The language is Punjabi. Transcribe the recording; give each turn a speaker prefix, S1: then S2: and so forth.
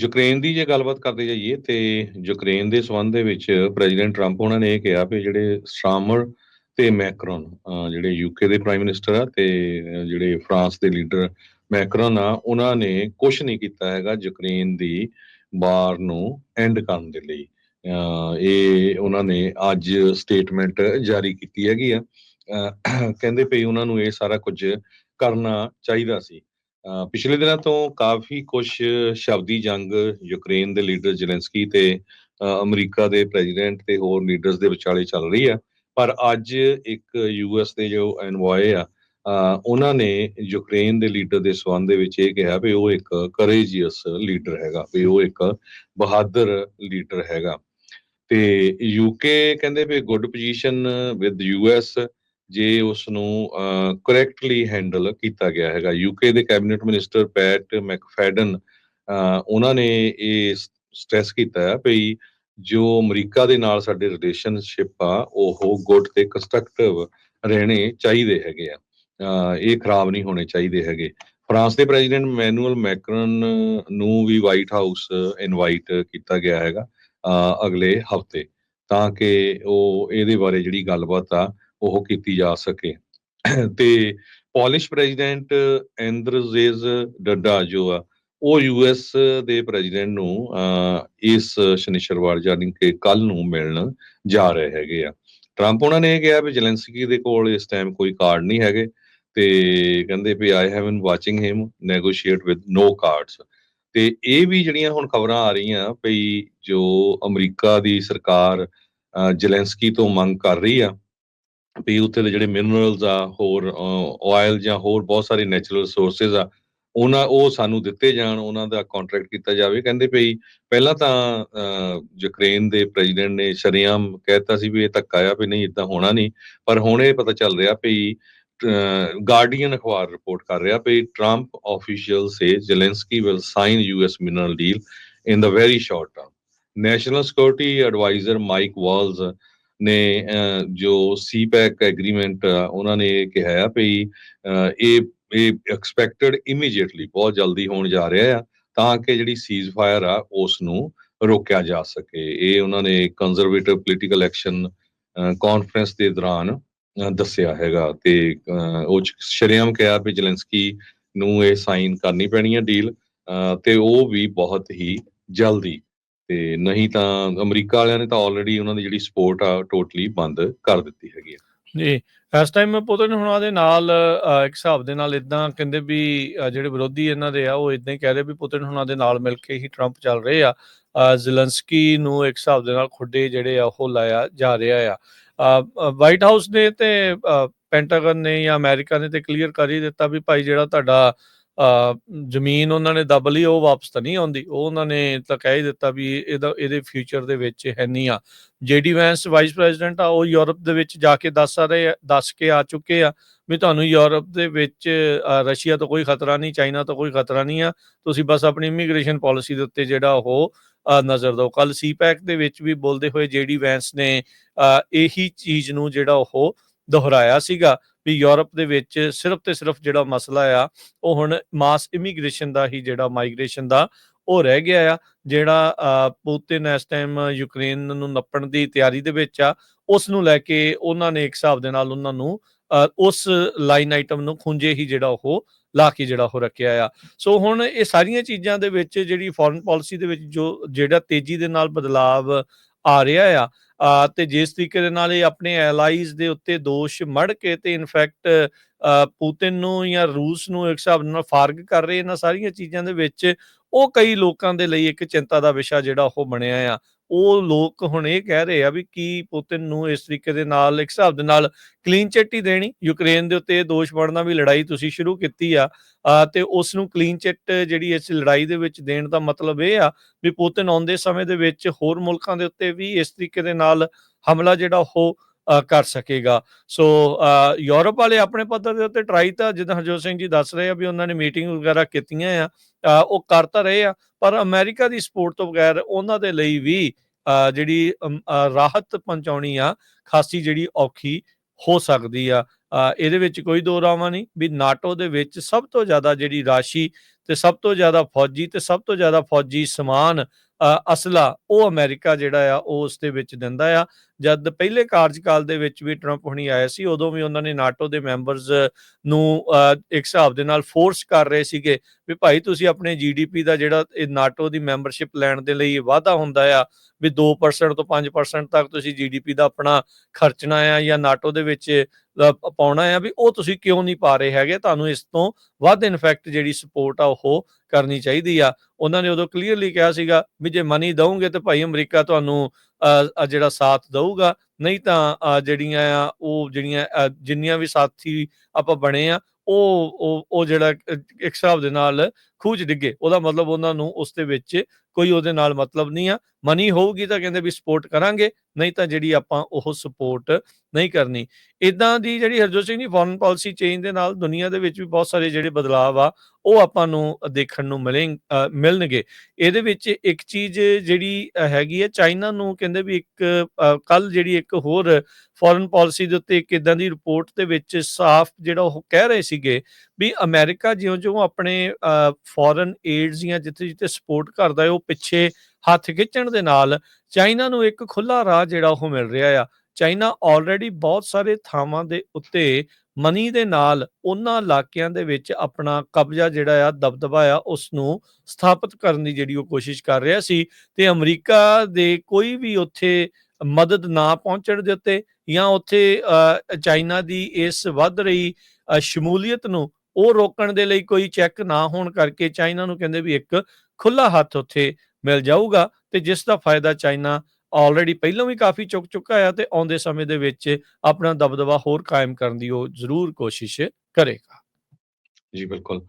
S1: ਯੂਕਰੇਨ ਦੀ ਜੇ ਗੱਲਬਾਤ ਕਰਦੇ ਜਾਈਏ ਤੇ ਯੂਕਰੇਨ ਦੇ ਸੰਬੰਧ ਦੇ ਵਿੱਚ ਪ੍ਰੈਜ਼ੀਡੈਂਟ ਟਰੰਪ ਉਹਨਾਂ ਨੇ ਇਹ ਕਿਹਾ ਵੀ ਜਿਹੜੇ ਸਟਾਰਮਰ ਤੇ ਮੈਕਰੋਨ ਜਿਹੜੇ ਯੂਕੇ ਦੇ ਪ੍ਰਾਈਮ ਮਿਨਿਸਟਰ ਆ ਤੇ ਜਿਹੜੇ ਫਰਾਂਸ ਦੇ ਲੀਡਰ ਮੈਕਰੋਨ ਆ, ਉਹਨਾਂ ਨੇ ਕੁਝ ਨਹੀਂ ਕੀਤਾ ਹੈਗਾ ਯੂਕਰੇਨ ਦੀ ਵਾਰ ਨੂੰ ਐਂਡ ਕਰਨ ਦੇ ਲਈ। ਇਹ ਉਹਨਾਂ ਨੇ ਅੱਜ ਸਟੇਟਮੈਂਟ ਜਾਰੀ ਕੀਤੀ ਹੈਗੀ ਆ। ਕਹਿੰਦੇ ਪਈ ਉਹਨਾਂ ਨੂੰ ਇਹ ਸਾਰਾ ਕੁਝ ਕਰਨਾ ਚਾਹੀਦਾ ਸੀ। ਪਿਛਲੇ ਦਿਨਾਂ ਤੋਂ ਕਾਫੀ ਕੁਝ ਸ਼ਬਦੀ ਜੰਗ ਯੂਕਰੇਨ ਦੇ ਲੀਡਰ ਜ਼ੈਲੈਂਸਕੀ ਤੇ ਅਮਰੀਕਾ ਦੇ ਪ੍ਰੈਜ਼ੀਡੈਂਟ ਤੇ ਹੋਰ ਲੀਡਰਸ ਦੇ ਵਿਚਾਲੇ ਚੱਲ ਰਹੀ ਆ। ਪਰ ਅੱਜ ਇੱਕ ਯੂਐਸ ਦੇ ਜੋ ਐਨਵੋਏ ਆ ਉਹਨਾਂ ਨੇ ਯੂਕਰੇਨ ਦੇ ਲੀਡਰ ਦੇ ਸਬੰਧ ਦੇ ਵਿੱਚ ਇਹ ਕਿਹਾ ਵੀ ਉਹ ਇੱਕ ਕਰੇਜੀਅਸ ਲੀਡਰ ਹੈਗਾ, ਵੀ ਉਹ ਇੱਕ ਬਹਾਦਰ ਲੀਡਰ ਹੈਗਾ। ਤੇ ਯੂਕੇ ਕਹਿੰਦੇ ਵੀ ਗੁੱਡ ਪੋਜੀਸ਼ਨ ਵਿਦ ਯੂਐਸ ਜੇ ਉਸ ਨੂੰ ਕਰੈਕਟਲੀ ਹੈਂਡਲ ਕੀਤਾ ਗਿਆ ਹੈਗਾ। ਯੂਕੇ ਦੇ ਕੈਬਨਿਟ ਮਿਨਿਸਟਰ ਪੈਟ ਮੈਕਫੈਡਨ ਉਹਨਾਂ ਨੇ ਇਹ ਸਟ੍ਰੈਸ ਕੀਤਾ ਹੈ ਵੀ ਜੋ ਅਮਰੀਕਾ ਦੇ ਨਾਲ ਸਾਡੇ ਰਿਲੇਸ਼ਨਸ਼ਿਪ ਆ, ਉਹ ਗੁੱਡ ਤੇ ਕੰਸਟਰਕਟਿਵ ਰਹਿਣੇ ਚਾਹੀਦੇ ਹੈਗੇ ਆ। ਇਹ ਖਰਾਬ ਨਹੀਂ ਹੋਣੇ ਚਾਹੀਦੇ ਹੈਗੇ। ਫਰਾਂਸ ਦੇ ਪ੍ਰੈਜ਼ੀਡੈਂਟ ਮੈਨੂਅਲ ਮੈਕਰਨ ਨੂੰ ਵੀ ਵਾਈਟ ਹਾਊਸ ਇਨਵਾਈਟ ਕੀਤਾ ਗਿਆ ਹੈਗਾ ਅਗਲੇ ਹਫ਼ਤੇ। ਤਾਂ ਕਿ ਉਹ ਇਹਦੇ ਬਾਰੇ ਜਿਹੜੀ ਗੱਲਬਾਤ ਆ ਉਹ ਕੀਤੀ ਜਾ ਸਕੇ। ਤੇ ਪੋਲਿਸ਼ ਪ੍ਰੈਜ਼ੀਡੈਂਟ ਐਂਦਰਜ਼ੇਜ਼ ਡੱਡਾ ਜੋ ਆ ਉਹ ਯੂਐਸ ਦੇ ਪ੍ਰੈਜ਼ੀਡੈਂਟ ਨੂੰ ਇਸ ਸ਼ਨੀਚਰਵਾਰ ਯਾਨੀ ਕਿ ਕੱਲ ਨੂੰ ਮਿਲਣ ਜਾ ਰਹੇ ਹੈਗੇ ਆ। ਟਰੰਪ ਉਹਨਾਂ ਨੇ ਇਹ ਕਿਹਾ ਵੀ ਜ਼ੈਲੈਂਸਕੀ ਦੇ ਕੋਲ ਇਸ ਟਾਈਮ ਕੋਈ ਕਾਰਡ ਨਹੀਂ ਹੈਗੇ ਤੇ ਕਹਿੰਦੇ ਵੀ I have been watching him negotiate with no cards ਤੇ ਇਹ ਵੀ ਜਿਹੜੀਆਂ ਹੁਣ ਖਬਰਾਂ ਆ ਰਹੀਆਂ ਭਈ ਜੋ ਅਮਰੀਕਾ ਦੀ ਸਰਕਾਰ ਅ, ਜ਼ੈਲੈਂਸਕੀ ਤੋਂ ਮੰਗ ਕਰ ਰਹੀ ਆ ਵੀ ਉੱਥੇ ਦੇ ਜਿਹੜੇ ਮਿਨਰਲਸ ਆ, ਹੋਰ ਆਇਲ ਜਾਂ ਹੋਰ ਬਹੁਤ ਸਾਰੇ ਨੈਚੁਰਲ ਰਿਸੋਰਸਸ ਆ, ਉਹਨਾਂ, ਉਹ ਸਾਨੂੰ ਦਿੱਤੇ ਜਾਣ, ਉਹਨਾਂ ਦਾ ਕੰਟਰੈਕਟ ਕੀਤਾ ਜਾਵੇ। ਕਹਿੰਦੇ ਭਈ ਪਹਿਲਾਂ ਤਾਂ ਯੂਕਰੇਨ ਦੇ ਪ੍ਰੈਜ਼ੀਡੈਂਟ ਨੇ ਸ਼ਰੇਆਮ ਕਹਿਤਾ ਸੀ ਵੀ ਇਹ ਧੱਕਾ ਆ ਵੀ ਨਹੀਂ ਇਦਾਂ ਹੋਣਾ ਨਹੀਂ। ਪਰ ਹੁਣ ਇਹ ਪਤਾ ਚੱਲ ਰਿਹਾ ਭਈ ਗਾਰਡੀਅਨ ਅਖਬਾਰ ਰਿਪੋਰਟ ਕਰ ਰਿਹਾ ਭਈ Trump official say Zelensky will sign US mineral deal in the very short term national security adviser Mike Waltz ਨੇ ਜੋ ਸੀਪੈਕ ਐਗਰੀਮੈਂਟ ਉਹਨਾਂ ਨੇ ਕਿਹਾ ਆ ਇਹ ਇਹ ਐਕਸਪੈਕਟਡ ਇਮੀਡੀਏਟਲੀ ਬਹੁਤ ਜਲਦੀ ਹੋਣ ਜਾ ਰਿਹਾ ਆ, ਤਾਂ ਕਿ ਜਿਹੜੀ ਸੀਜ਼ ਫਾਇਰ ਆ ਉਸ ਨੂੰ ਰੋਕਿਆ ਜਾ ਸਕੇ। ਇਹ ਉਹਨਾਂ ਨੇ ਕੰਜ਼ਰਵੇਟਿਵ ਪੋਲੀਟੀਕਲ ਐਕਸ਼ਨ ਕਾਨਫਰੰਸ ਦੇ ਦੌਰਾਨ ਦੱਸਿਆ ਹੈਗਾ ਤੇ ਉਹ 'ਚ ਕਿਹਾ ਵੀ ਜ਼ੈਲੈਂਸਕੀ ਨੂੰ ਇਹ ਸਾਈਨ ਕਰਨੀ ਪੈਣੀ ਹੈ ਡੀਲ ਤੇ ਉਹ ਵੀ ਬਹੁਤ ਹੀ ਜਲਦੀ ਤੇ ਨਹੀਂ ਤਾਂ ਅਮਰੀਕਾ ਵਾਲਿਆਂ ਨੇ ਤਾਂ ਆਲਰੇਡੀ ਉਹਨਾਂ ਦੀ ਜਿਹੜੀ ਸਪੋਰਟ ਆ ਟੋਟਲੀ ਬੰਦ ਕਰ ਦਿੱਤੀ ਹੈਗੀ
S2: ਜੀ ਇਸ ਟਾਈਮ ਪੁਤਨ ਹੁਣਾਂ ਦੇ ਨਾਲ ਇੱਕ ਹਿਸਾਬ ਦੇ ਨਾਲ ਇਦਾਂ ਕਹਿੰਦੇ ਵੀ ਜਿਹੜੇ ਵਿਰੋਧੀ ਇਹਨਾਂ ਦੇ ਆ ਉਹ ਇਦਾਂ ਹੀ ਕਹਿ ਰਹੇ ਵੀ ਪੁਤਨ ਹੁਣਾਂ ਦੇ ਨਾਲ ਮਿਲ ਕੇ ਹੀ ਟਰੰਪ ਚੱਲ ਰਹੇ ਆ। ਅ, ਜ਼ੈਲੈਂਸਕੀ ਨੂੰ ਇੱਕ ਹਿਸਾਬ ਦੇ ਨਾਲ ਖੁੱਡੇ ਜਿਹੜੇ ਆ ਉਹ ਲਾਇਆ ਜਾ ਰਿਹਾ ਆ। ਵਾਈਟ ਹਾਊਸ ਨੇ ਤੇ ਅ, ਪੈਂਟਾਗਨ ਨੇ ਜਾਂ ਅਮਰੀਕਾ ਨੇ ਤੇ ਕਲੀਅਰ ਕਰ ਹੀ ਦਿੱਤਾ ਵੀ ਭਾਈ ਜਿਹੜਾ ਤੁਹਾਡਾ ਜ਼ਮੀਨ ਉਹਨਾਂ ਨੇ ਦਬ ਲਈ, ਉਹ ਵਾਪਸ ਤਾਂ ਨਹੀਂ ਆਉਂਦੀ। ਉਹ ਉਹਨਾਂ ਨੇ ਤਾਂ ਕਹਿ ਹੀ ਦਿੱਤਾ ਵੀ ਇਹਦਾ, ਇਹਦੇ ਫਿਊਚਰ ਦੇ ਵਿੱਚ ਹੈ ਨਹੀਂ ਆ। ਜੇਡੀ ਵੈਂਸ ਵਾਈਸ ਪ੍ਰੈਜ਼ੀਡੈਂਟ ਆ, ਉਹ ਯੂਰਪ ਦੇ ਵਿੱਚ ਜਾ ਕੇ ਦੱਸ ਆ ਰਹੇ ਦੱਸ ਕੇ ਆ ਚੁੱਕੇ ਆ ਵੀ ਤੁਹਾਨੂੰ ਯੂਰਪ ਦੇ ਵਿੱਚ ਰਸ਼ੀਆ ਤੋਂ ਕੋਈ ਖਤਰਾ ਨਹੀਂ, ਚਾਈਨਾ ਤੋਂ ਕੋਈ ਖਤਰਾ ਨਹੀਂ ਆ। ਤੁਸੀਂ ਬਸ ਆਪਣੀ ਇਮੀਗ੍ਰੇਸ਼ਨ ਪਾਲਿਸੀ ਦੇ ਉੱਤੇ ਜਿਹੜਾ ਉਹ ਨਜ਼ਰ ਦਿਓ। ਕੱਲ ਸੀਪੈਕ ਦੇ ਵਿੱਚ ਵੀ ਬੋਲਦੇ ਹੋਏ ਜੇਡੀ ਵੈਂਸ ਨੇ ਇਹੀ ਚੀਜ਼ ਨੂੰ ਜਿਹੜਾ ਉਹ ਦੁਹਰਾਇਆ ਸੀਗਾ ਵੀ ਯੂਰਪ ਦੇ ਵਿੱਚ ਸਿਰਫ ਤੇ ਸਿਰਫ ਜਿਹੜਾ ਮਸਲਾ ਆ ਉਹ ਹੁਣ ਮਾਸ ਇਮੀਗ੍ਰੇਸ਼ਨ ਦਾ ਹੀ ਜਿਹੜਾ ਮਾਈਗ੍ਰੇਸ਼ਨ ਦਾ ਉਹ ਰਹਿ ਗਿਆ ਆ ਜਿਹੜਾ ਅ, ਪੁਤਿਨ ਇਸ ਟਾਈਮ ਯੂਕਰੇਨ ਨੂੰ ਨੱਪਣ ਦੀ ਤਿਆਰੀ ਦੇ ਵਿੱਚ ਆ ਉਸ ਨੂੰ ਲੈ ਕੇ ਉਹਨਾਂ ਨੇ ਇੱਕ ਹਿਸਾਬ ਦੇ ਨਾਲ ਉਹਨਾਂ ਨੂੰ ਅ, ਉਸ ਲਾਈਨ ਆਈਟਮ ਨੂੰ ਖੁੰਝੇ ਹੀ ਜਿਹੜਾ ਉਹ ਲਾ ਕੇ ਜਿਹੜਾ ਉਹ ਰੱਖਿਆ ਆ। ਸੋ ਹੁਣ ਇਹ ਸਾਰੀਆਂ ਚੀਜ਼ਾਂ ਦੇ ਵਿੱਚ ਜਿਹੜੀ ਫੋਰਨ ਪਾਲਿਸੀ ਦੇ ਵਿੱਚ ਜੋ ਜਿਹੜਾ ਤੇਜ਼ੀ ਦੇ ਨਾਲ ਬਦਲਾਵ ਆ ਰਿਹਾ ਆ ਤੇ ਜਿਸ ਤਰੀਕੇ ਦੇ ਨਾਲ ਇਹ ਆਪਣੇ ਐਲਾਈਜ਼ ਦੇ ਉੱਤੇ ਦੋਸ਼ ਮੜ ਕੇ ਤੇ ਇਨਫੈਕਟ ਪੂਤਿਨ ਨੂੰ ਜਾਂ ਰੂਸ ਨੂੰ ਇੱਕ ਹਿਸਾਬ ਨਾਲ ਫਾਰਗ ਕਰ ਰਹੇ ਇਹਨਾਂ ਸਾਰੀਆਂ ਚੀਜ਼ਾਂ ਦੇ ਵਿੱਚ ਉਹ ਕਈ ਲੋਕਾਂ ਦੇ ਲਈ ਇੱਕ ਚਿੰਤਾ ਦਾ ਵਿਸ਼ਾ ਜਿਹੜਾ ਉਹ ਬਣਿਆ ਆ। ਉਹ ਲੋਕ ਹੁਣ ਇਹ ਕਹਿ ਰਹੇ ਆ ਵੀ ਕੀ ਪੁਤਿਨ ਨੂੰ ਇਸ ਤਰੀਕੇ ਦੇ ਨਾਲ ਇੱਕ ਹਿਸਾਬ ਦੇ ਨਾਲ ਕਲੀਨ ਚਿੱਟ ਹੀ ਦੇਣੀ। ਯੂਕਰੇਨ ਦੇ ਉੱਤੇ ਇਹ ਦੋਸ਼ ਬਣਨਾ ਵੀ ਲੜਾਈ ਤੁਸੀਂ ਸ਼ੁਰੂ ਕੀਤੀ ਆ। ਤੇ ਉਸ ਨੂੰ ਕਲੀਨ ਚਿੱਟ ਜਿਹੜੀ ਇਸ ਲੜਾਈ ਦੇ ਵਿੱਚ ਦੇਣ ਦਾ ਮਤਲਬ ਇਹ ਆ ਵੀ ਪੁਤਿਨ ਆਉਂਦੇ ਸਮੇਂ ਦੇ ਵਿੱਚ ਹੋਰ ਮੁਲਕਾਂ ਦੇ ਉੱਤੇ ਵੀ ਇਸ ਤਰੀਕੇ ਦੇ ਨਾਲ ਹਮਲਾ ਜਿਹੜਾ ਉਹ ਕਰ ਸਕੇਗਾ। ਸੋ ਯੂਰਪ ਵਾਲੇ ਆਪਣੇ ਪੱਧਰ ਦੇ ਉੱਤੇ ਟਰਾਈ ਤਾਂ ਜਿੱਦਾਂ ਹਰਜੋਤ ਸਿੰਘ ਜੀ ਦੱਸ ਰਹੇ ਆ ਵੀ ਉਹਨਾਂ ਨੇ ਮੀਟਿੰਗ ਵਗੈਰਾ ਕੀਤੀਆਂ ਆ ਉਹ ਕਰ ਤਾਂ ਰਹੇ ਆ ਪਰ ਅਮਰੀਕਾ ਦੀ ਸਪੋਰਟ ਤੋਂ ਬਗੈਰ ਉਹਨਾਂ ਦੇ ਲਈ ਵੀ ਅ, ਜਿਹੜੀ ਰਾਹਤ ਪਹੁੰਚਾਉਣੀ ਆ ਖਾਸੀ ਜਿਹੜੀ ਔਖੀ ਹੋ ਸਕਦੀ ਆ। ਇਹਦੇ ਵਿੱਚ ਕੋਈ ਦੋ ਰਾਵਾਂ ਨਹੀਂ ਵੀ ਨਾਟੋ ਦੇ ਵਿੱਚ ਸਭ ਤੋਂ ਜ਼ਿਆਦਾ ਜਿਹੜੀ ਰਾਸ਼ੀ ਤੇ ਸਭ ਤੋਂ ਜ਼ਿਆਦਾ ਫੌਜੀ ਤੇ ਸਭ ਤੋਂ ਜ਼ਿਆਦਾ ਫੌਜੀ ਸਮਾਨ ਅਸਲਾ ਉਹ ਅਮਰੀਕਾ ਜਿਹੜਾ ਆ ਉਹ ਉਸ ਦੇ ਵਿੱਚ ਦਿੰਦਾ ਆ। ਜਦ ਪਹਿਲੇ ਕਾਰਜਕਾਲ ਦੇ ਵਿੱਚ ਵੀ ਟਰੰਪ ਹੁਣੀ ਆਏ ਸੀ ਉਦੋਂ ਵੀ ਉਹਨਾਂ ਨੇ ਨਾਟੋ ਦੇ ਮੈਂਬਰਸ ਨੂੰ ਅ, ਇੱਕ ਹਿਸਾਬ ਦੇ ਨਾਲ ਫੋਰਸ ਕਰ ਰਹੇ ਸੀਗੇ ਵੀ ਭਾਈ ਤੁਸੀਂ ਆਪਣੇ ਜੀਡੀਪੀ ਦਾ ਜਿਹੜਾ ਇਹ ਨਾਟੋ ਦੀ ਮੈਂਬਰਸ਼ਿਪ ਲੈਣ ਦੇ ਲਈ ਵਾਅਦਾ ਹੁੰਦਾ ਆ ਵੀ 2% ਤੋਂ 5% ਤੱਕ ਤੁਸੀਂ ਜੀਡੀਪੀ ਦਾ ਆਪਣਾ ਖਰਚਣਾ ਆ ਜਾਂ ਨਾਟੋ ਦੇ ਵਿੱਚ ਪਾਉਣਾ ਆ ਵੀ ਉਹ ਤੁਸੀਂ ਕਿਉਂ ਨਹੀਂ ਪਾ ਰਹੇ ਹੈਗੇ? ਤੁਹਾਨੂੰ ਇਸ ਤੋਂ ਵੱਧ ਇਨਫੈਕਟ ਜਿਹੜੀ ਸਪੋਰਟ ਆ ਉਹ ਕਰਨੀ ਚਾਹੀਦੀ ਆ। ਉਹਨਾਂ ਨੇ ਉਦੋਂ ਕਲੀਅਰਲੀ ਕਿਹਾ ਸੀਗਾ ਵੀ ਜੇ ਮਨੀ ਦਵੋਗੇ ਤੇ ਭਾਈ ਅਮਰੀਕਾ ਤੁਹਾਨੂੰ ਅ, ਜਿਹੜਾ ਸਾਥ ਦਊਗਾ। ਨਹੀਂ ਤਾਂ ਜਿਹੜੀਆਂ ਆ ਉਹ ਜਿਹੜੀਆਂ ਜਿੰਨੀਆਂ ਵੀ ਸਾਥੀ ਆਪਾਂ ਬਣੇ ਆ ਉਹ ਉਹ ਜਿਹੜਾ ਇੱਕ ਹਿਸਾਬ ਦੇ ਨਾਲ ਖੂਜ ਡਿੱਗੇ। ਉਹਦਾ ਮਤਲਬ ਉਹਨਾਂ ਨੂੰ ਉਸ ਦੇ ਵਿੱਚ ਕੋਈ ਉਹਦੇ ਨਾਲ ਮਤਲਬ ਨਹੀਂ ਆ। ਮਨੀ ਹੋਊਗੀ ਤਾਂ ਕਹਿੰਦੇ ਵੀ ਸਪੋਰਟ ਕਰਾਂਗੇ, ਨਹੀਂ ਤਾਂ ਜਿਹੜੀ ਆਪਾਂ ਉਹ ਸਪੋਰਟ ਨਹੀਂ ਕਰਨੀ। ਇਦਾਂ ਦੀ ਜਿਹੜੀ ਹਰਜੋਤ ਸਿੰਘ ਦੀ ਫੋਰਨ ਪਾਲਿਸੀ ਚੇਂਜ ਦੇ ਨਾਲ ਦੁਨੀਆ ਦੇ ਵਿੱਚ ਵੀ ਬਹੁਤ ਸਾਰੇ ਜਿਹੜੇ ਬਦਲਾਅ ਆ, ਉਹ ਆਪਾਂ ਨੂੰ ਦੇਖਣ ਨੂੰ ਮਿਲੇ ਮਿਲਣਗੇ। ਇਹਦੇ ਵਿੱਚ ਇੱਕ ਚੀਜ਼ ਜਿਹੜੀ ਹੈਗੀ ਹੈ ਚਾਈਨਾ ਨੂੰ ਕਹਿੰਦੇ ਵੀ ਇੱਕ ਕੱਲ ਜਿਹੜੀ ਇੱਕ ਹੋਰ ਫੋਰਨ ਪਾਲਿਸੀ ਦੇ ਉੱਤੇ ਇੱਕ ਇਦਾਂ ਦੀ ਰਿਪੋਰਟ ਦੇ ਵਿੱਚ ਸਾਫ਼ ਜਿਹੜਾ ਉਹ ਕਹਿ ਰਹੇ ਸੀਗੇ ਵੀ ਅਮਰੀਕਾ ਜਿਉਂ-ਜਿਉਂ ਆਪਣੇ ਫੋਰਨ ਏਡਸ ਜਾਂ ਜਿੱਥੇ-ਜਿੱਥੇ ਸਪੋਰਟ ਕਰਦਾ ਹੈ ਉਹ ਪਿੱਛੇ ਹੱਥ ਖਿੱਚਣ ਦੇ ਨਾਲ ਚਾਈਨਾ ਨੂੰ ਇੱਕ ਖੁੱਲਾ ਰਾਹ ਜਿਹੜਾ ਉਹ ਮਿਲ ਰਿਹਾ ਆ। ਚਾਈਨਾ ਆਲਰੇਡੀ ਬਹੁਤ ਸਾਰੇ ਥਾਵਾਂ ਦੇ ਉੱਤੇ ਮਨੀ ਦੇ ਨਾਲ ਉਹਨਾਂ ਇਲਾਕਿਆਂ ਦੇ ਵਿੱਚ ਆਪਣਾ ਕਬਜ਼ਾ ਜਿਹੜਾ ਆ ਦਬਦਬਾ ਆ ਉਸ ਨੂੰ ਸਥਾਪਿਤ ਕਰਨ ਦੀ ਜਿਹੜੀ ਉਹ ਕੋਸ਼ਿਸ਼ ਕਰ ਰਿਹਾ ਸੀ ਤੇ ਅਮਰੀਕਾ ਦੇ ਕੋਈ ਵੀ ਉੱਥੇ ਮਦਦ ਨਾ ਪਹੁੰਚਣ ਦੇ ਉੱਤੇ ਜਾਂ ਉੱਥੇ ਅ, ਚਾਈਨਾ ਦੀ ਇਸ ਵੱਧ ਰਹੀ ਸ਼ਮੂਲੀਅਤ ਨੂੰ ਉਹ ਰੋਕਣ ਦੇ ਲਈ ਕੋਈ ਚੈੱਕ ਨਾ ਹੋਣ ਕਰਕੇ ਚਾਈਨਾ ਨੂੰ ਕਹਿੰਦੇ ਵੀ ਇੱਕ ਖੁੱਲਾ ਹੱਥ ਉੱਥੇ ਮਿਲ ਜਾਊਗਾ ਤੇ ਜਿਸ ਦਾ ਫਾਇਦਾ ਚਾਈਨਾ ਆਲਰੇਡੀ ਪਹਿਲਾਂ ਵੀ ਕਾਫੀ ਚੁੱਕ ਚੁੱਕਾ ਆ ਤੇ ਆਉਂਦੇ ਸਮੇਂ ਦੇ ਵਿੱਚ ਆਪਣਾ ਦਬਦਬਾ ਹੋਰ ਕਾਇਮ ਕਰਨ ਦੀ ਉਹ ਜ਼ਰੂਰ ਕੋਸ਼ਿਸ਼ ਕਰੇਗਾ।
S1: ਜੀ, ਬਿਲਕੁਲ।